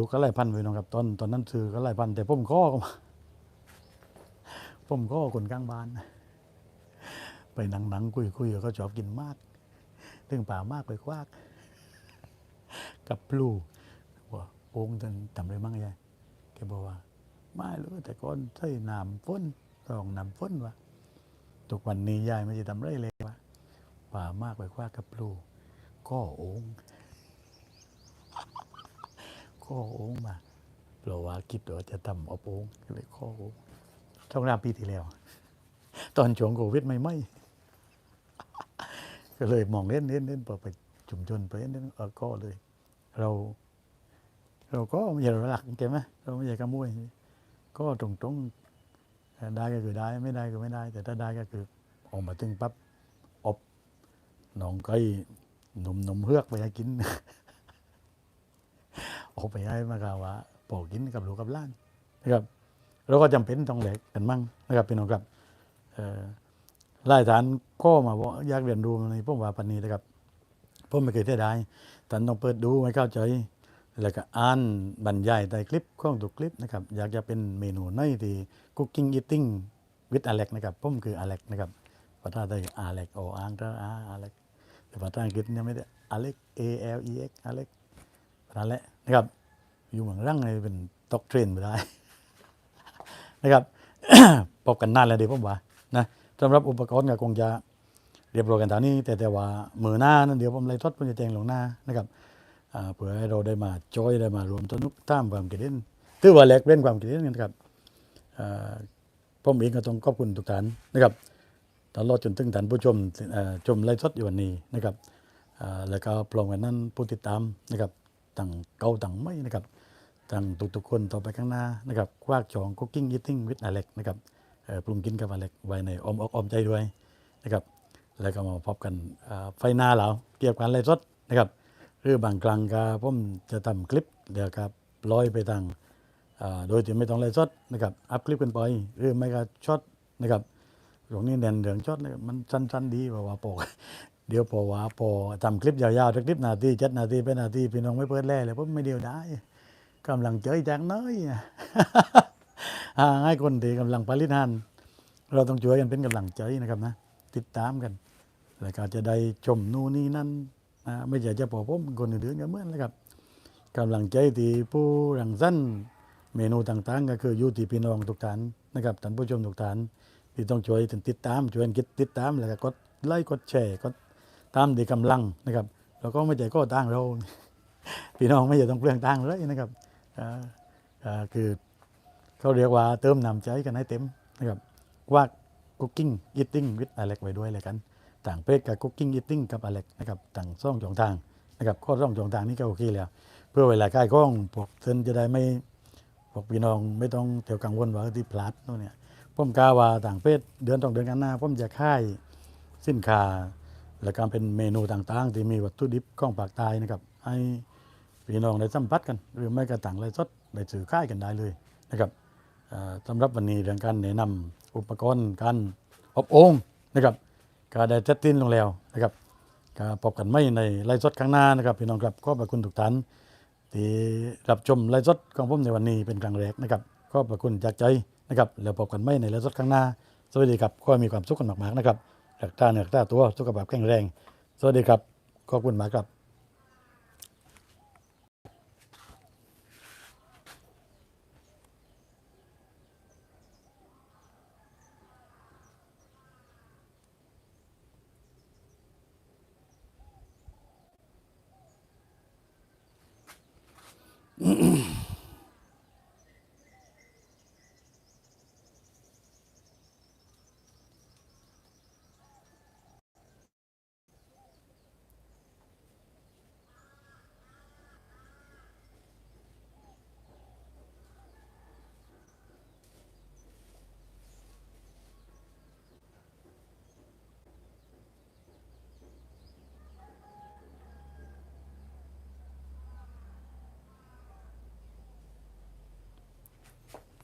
ดูก็ไล่พันไปน้องครับตอนตอนนั้นซื้อก็ไล่พันแต่ผมข้อก็มาผมข้อคนข้างบ้าน ไปหนังหนังคุยคุยเขาชอบกินมากเรื่องป่ามากไปคว้ากกับพลูว่าโป่งท่านทำอะไรมั่งยายแกบอกว่า ไม่รู้แต่ก่อนใช้น้ำฝนรองน้ำฝนวะทุกวันนี้ยายไม่จะทำไรเลยวะป่ามากไปคว้ากกับพลูก็โอง ข้อโองมาเพราะว่าคิดว่าจะทำอาโองก็เลยข้อโองช่องรามปีที่แล้ว ตอนช่วงโควิดไม่ไม่ก็เลยมองเล่นเล่นเล่นพอไปชุมชนไปเล่นเล่นเออก็เลย เรา เราก็ไม่ใช่เราหลักใช่ไหมเราไม่ใช่ขโมยก็ตรงตรงๆได้ก็คือได้ไม่ได้ก็ไม่ได้ แต่ถ้าได้ก็คือออกมาถึงปั๊บอบหนองไก่หนมนมเฮือกไปกิน ออกไปให้มากล่าว่าปอกินกับลูกกับหล้านนะครับเราก็จำเป็นต้องแหลกกันมั่งนะครับพี่น้องครับเอ่อไล่ฐานก็มาบอกอยากเรียนรู้ในพวกว่าปันนี้นะครับผมไม่เคยเสียดายท่านต้องเปิดดูไม่เข้าใจแล้วก็อ่านบรรยายใต้คลิปของทุกคลิปนะครับอยากจะเป็นเมนูในที่ Cooking Eating with Alex นะครับผมคือ Alex นะครับภาษาไทย Alex โออ่างก็อา Alex แต่ภาษาอังกฤษยังไม่ได้ Alex A L E X Alex นั่นแหละนะครับ อยู่เหมืองรังเลยเป็นตอกเทรนไปได้นะครับพบกันนานแล้วเดี๋ยวผมว่านะสำหรับอุปกรณ์ก็คงจะเรียบร้อยกันตอนนี้ แต่แต่ว่ามือหน้านั้นเดี๋ยวผมไล่ทอดผมจะแจงลงหน้านะครับเพื่อให้เราได้มาจอยได้มารวมสนุกท่ามความคิดเห็นถือว่าแลกเล่นความคิดเห็นกันครับผมเองก็ต้องขอบคุณทุกท่านนะครับตลอดจนถึงท่านผู้ชมชมไลฟ์สดอยู่วันนี้นะครับแล้วก็พร้อมกันนั้นผู้ติดตามนะครับ ต่างเก่าต่างไม่นะครับทางทุกๆคนต่อไปข้างหน้านะครับคว้ากจอง Cooking Eating with Alex นะครับเอ่อปรุงกินกับ Alex ไว้ในออมอกอมใจด้วยนะครับแล้วก็มาพบกันไฟหน้าเราเกี่ยวกับการไลฟ์สดนะครับหรือบางครั้งก็ผมจะทำคลิปเดี๋ยวครับลอยไปทางอ่าโดยที่ไม่ต้องไลฟ์สดนะครับอัพคลิปกันไปหรือไม่ก็ช็อตนะครับตรงนี้เด่นเรื่องช็อตนะครับมันสั้นๆดีเพราว่าปก เดี๋ยวพอว่าพอทำคลิปยาวๆสักคลิปนาทีเจ็ดนาทีเป็นนาทีพี่น้องไม่เปิดแล่เลยผมไม่เดียวได้กำลังเจอจากน้อยอะอ่าให้คนที่กำลังผลิตงานเราต้องช่วยกันเป็นกำลังใจนะครับนะ ติดตามกัน แล้วก็จะได้ชมนู่นนี่นั่นนะไม่ใช่จะพอผมคนอื่นๆก็เหมือนนะครับกำลังใจที่ผู้รังสรรค์เมนูต่างๆ ก็คืออยู่ที่พี่น้องทุกท่านนะครับท่านผู้ชมทุกท่านที่ต้องช่วยถึงติดตามช่วยกันคิดติดตามแล้วก็กดไลค์กดแชร์กด ตามที่กำลังนะครับแล้วก็ไม่ใช่ก็ตั้งเราพี่น้องไม่ใช่ต้องเปลืองตั้งเลยนะครับคือเขาเรียกว่าเติมน้ำใจกันให้เต็มนะครับว่า Cooking Eating with Alex ไว้ด้วยเลยกัน ต่างเพจกับ Cooking Eating กับ Alex นะครับต่างซ่องจองทางนะครับข้อซ่องจองทางนี่ก็โอเคแล้ว เพื่อเวลาใกล้กล้องพวกเซนจะได้ไม่พวกพี่น้องไม่ต้องเที่ยวกังวลว่าที่พลาดโน่นเนี่ยผมกาว่าต่างเพศเดือนต้องเดือนกันหน้าผมจะค่ายสินค้า และการเป็นเมนูต่างๆ ที่มีวัตถุดิบของปากใตายนะครับ ให้พี่น้องได้สัมผัสกัน หรือไม่กระต่างไรสดได้สื่อค่ายกันได้เลยนะครับสำหรับวันนี้เรื่องการแนะนำอุปกรณ์การอบโอ่งนะครับก็ได้จัดตินลงแล้วนะครับก็พบกันไม่ในไลฟ์สดข้างหน้านะครับพี่น้องครับก็ขอบคุณทุกท่านที่รับชมไลฟ์สดของผมในวันนี้เป็นครั้งแรกนะครับก็ขอบคุณจากใจนะครับแล้วพบกันไม่ในไลฟ์สดข้างหน้า สวัสดีครับขอให้มีความสุขกันมากๆนะครับ รักษาเนื้อรักษาตัวสุขภาพแข็งแรง สวัสดีครับ ขอบคุณมากครับเนี่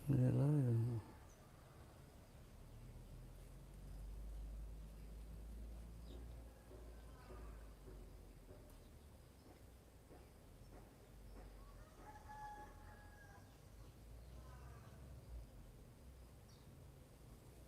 ยเลย